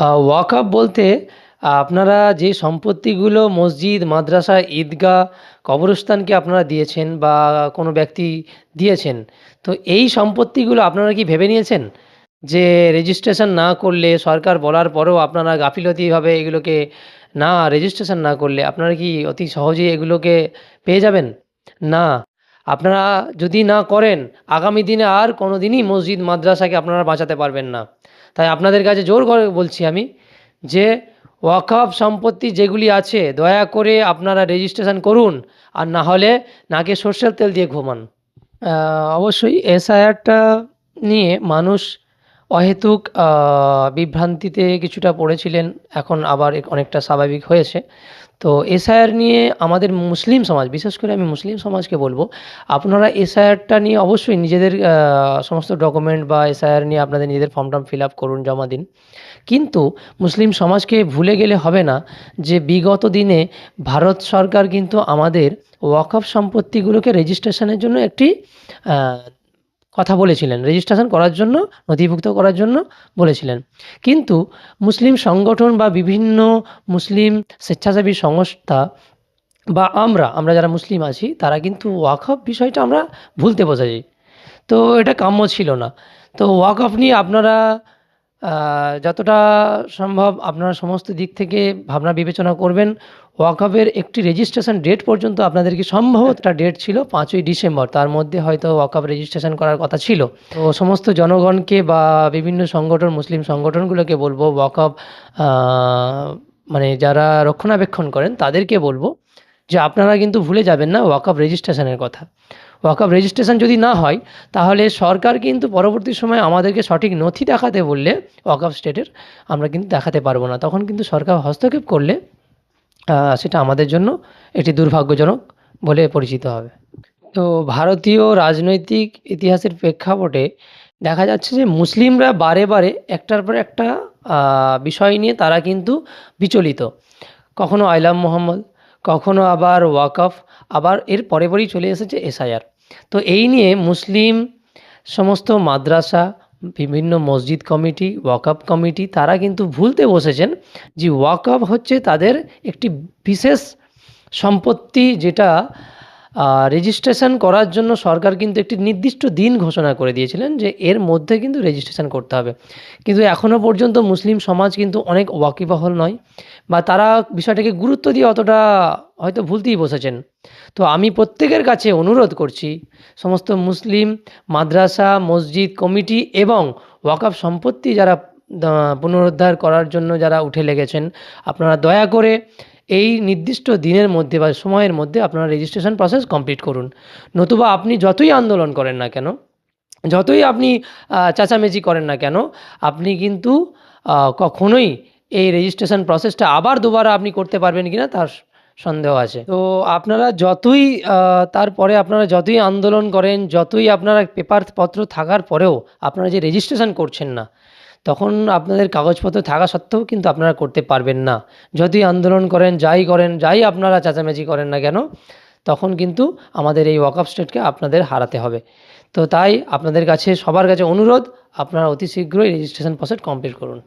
ওয়াকআপ বলতে আপনারা যে সম্পত্তিগুলো মসজিদ, মাদ্রাসা, ঈদগাহ, কবরস্থানকে আপনারা দিয়েছেন বা কোনো ব্যক্তি দিয়েছেন, তো এই সম্পত্তিগুলো আপনারা কি ভেবে নিয়েছেন? যে রেজিস্ট্রেশন না করলে, সরকার বলার পরেও আপনারা গাফিলতিভাবে এগুলোকে না রেজিস্ট্রেশন না করলে আপনারা কি অতি সহজেই এগুলোকে পেয়ে যাবেন? না। আপনারা যদি না করেন, আগামী দিনে আর কোনো দিনই মসজিদ, মাদ্রাসাকে আপনারা বাঁচাতে পারবেন না। তাই আপনাদের কাছে জোর করে বলছি আমি যে, ওয়াকফ সম্পত্তি যেগুলি আছে, দয়া করে আপনারা রেজিস্ট্রেশন করুন আর না হলে নাকে সর্ষের তেল দিয়ে ঘুমান। অবশ্যই এসআইআরটা নিয়ে মানুষ অহেতুক বিভ্রান্তিতে কিছুটা পড়েছিলেন, এখন আবার অনেকটা স্বাভাবিক হয়েছে। তো এসআইআর নিয়ে আমাদের মুসলিম সমাজ, বিশেষ করে আমি মুসলিম সমাজকে বলব, আপনারা এসআইআরটা নিয়ে অবশ্যই নিজেদের সমস্ত ডকুমেন্ট বা এসআইআর নিয়ে আপনাদের নিজেদের ফর্ম টর্ম ফিল আপ করুন, জমা দিন। কিন্তু মুসলিম সমাজকে ভুলে গেলে হবে না যে বিগত দিনে ভারত সরকার কিন্তু আমাদের ওয়াকফ সম্পত্তিগুলোকে রেজিস্ট্রেশনের জন্য একটি কথা বলেছিলেন। রেজিস্ট্রেশন করার জন্য, নথিভুক্ত করার জন্য বলেছিলেন। কিন্তু মুসলিম সংগঠন বা বিভিন্ন মুসলিম স্বেচ্ছাসেবী সংস্থা বা আমরা আমরা যারা মুসলিম আছি, তারা কিন্তু ওয়াকফ বিষয়টা আমরা ভুলতে বসেছি। তো এটা কাম্য ছিল না। তো ওয়াকফ নিয়ে আপনারা যতটা সম্ভব আপনারা সমস্ত দিক থেকে ভাবনা বিবেচনা করবেন। ওয়াকফের একটি রেজিস্ট্রেশন ডেট পর্যন্ত আপনাদেরকে সম্ভবত একটা ডেট ছিল পাঁচই ডিসেম্বর। তার মধ্যে হয়তো ওয়াকফ রেজিস্ট্রেশন করার কথা ছিল। তো সমস্ত জনগণকে বা বিভিন্ন সংগঠন মুসলিম সংগঠনগুলোকে বলব ওয়াকফ মানে যারা রক্ষণাবেক্ষণ করেন তাদেরকে বলব যে আপনারা কিন্তু ভুলে যাবেন না ওয়াকফ রেজিস্ট্রেশনের কথা। ওয়াকফ রেজিস্ট্রেশন যদি না হয় তাহলে সরকার কিন্তু পরবর্তী সময় আমাদেরকে সঠিক নথি দেখাতে বললে ওয়াকফ স্টেটের আমরা কিন্তু দেখাতে পারব না। তখন কিন্তু সরকার হস্তক্ষেপ করলে সেটা আমাদের জন্য এটি দুর্ভাগ্যজনক বলে পরিচিত হবে। তো ভারতীয় রাজনৈতিক ইতিহাসের প্রেক্ষাপটে দেখা যাচ্ছে যে মুসলিমরা বারে বারে একটার পর একটা বিষয় নিয়ে তারা কিন্তু বিচলিত। কখনো আইলাম মোহাম্মদ, কখনো আবার ওয়াকফ, আবার এর পরে পরেই চলে এসেছে এসআইআর। তো এই নিয়ে মুসলিম সমস্ত মাদ্রাসা বিভিন্ন মসজিদ কমিটি, ওয়াকআপ কমিটি, তারা কিন্তু ভুলতে বসেছেন যে ওয়াকআপ হচ্ছে তাদের একটি বিশেষ সম্পত্তি যেটা রেজিস্ট্রেশন করার জন্য সরকার কিন্তু একটি নির্দিষ্ট দিন ঘোষণা করে দিয়েছিলেন যে এর মধ্যে কিন্তু রেজিস্ট্রেশন করতে হবে। কিন্তু এখনও পর্যন্ত মুসলিম সমাজ কিন্তু অনেক ওয়াকিবহল নয় বা তারা বিষয়টাকে গুরুত্ব দিয়ে অতটা হয়তো ভুলতেই বসেছেন। তো আমি প্রত্যেকের কাছে অনুরোধ করছি, সমস্ত মুসলিম মাদ্রাসা, মসজিদ, কমিটি এবং ওয়াকফ সম্পত্তি যারা পুনরুদ্ধার করার জন্য যারা উঠে লেগেছেন, আপনারা দয়া করে এই নির্দিষ্ট দিনের মধ্যে বা সময়ের মধ্যে আপনারা রেজিস্ট্রেশন প্রসেস কমপ্লিট করুন। নতুবা আপনি যতই আন্দোলন করেন না কেন, যতই আপনি চেঁচামেচি করেন না কেন, আপনি কিন্তু কখনোই এই রেজিস্ট্রেশন প্রসেসটা আবার দুবারা আপনি করতে পারবেন কি না তার সন্দেহ আছে। তো আপনারা যতই তারপরে আপনারা যতই আন্দোলন করেন, যতই আপনারা পেপার পত্র থাকার পরেও আপনারা যে রেজিস্ট্রেশন করছেন না তখন আপনাদের কাগজপত্র থাকা সত্ত্বেও কিন্তু আপনারা করতে পারবেন না। যদি আন্দোলন করেন, যাই করেন, যাই আপনারা চেঁচামেচি করেন না কেন, তখন কিন্তু আমাদের এই ওয়াকআপ স্টেটকে আপনাদের হারাতে হবে। তো তাই আপনাদের কাছে সবার কাছে অনুরোধ, আপনারা অতি শীঘ্রই রেজিস্ট্রেশন প্রসেস কমপ্লিট করুন।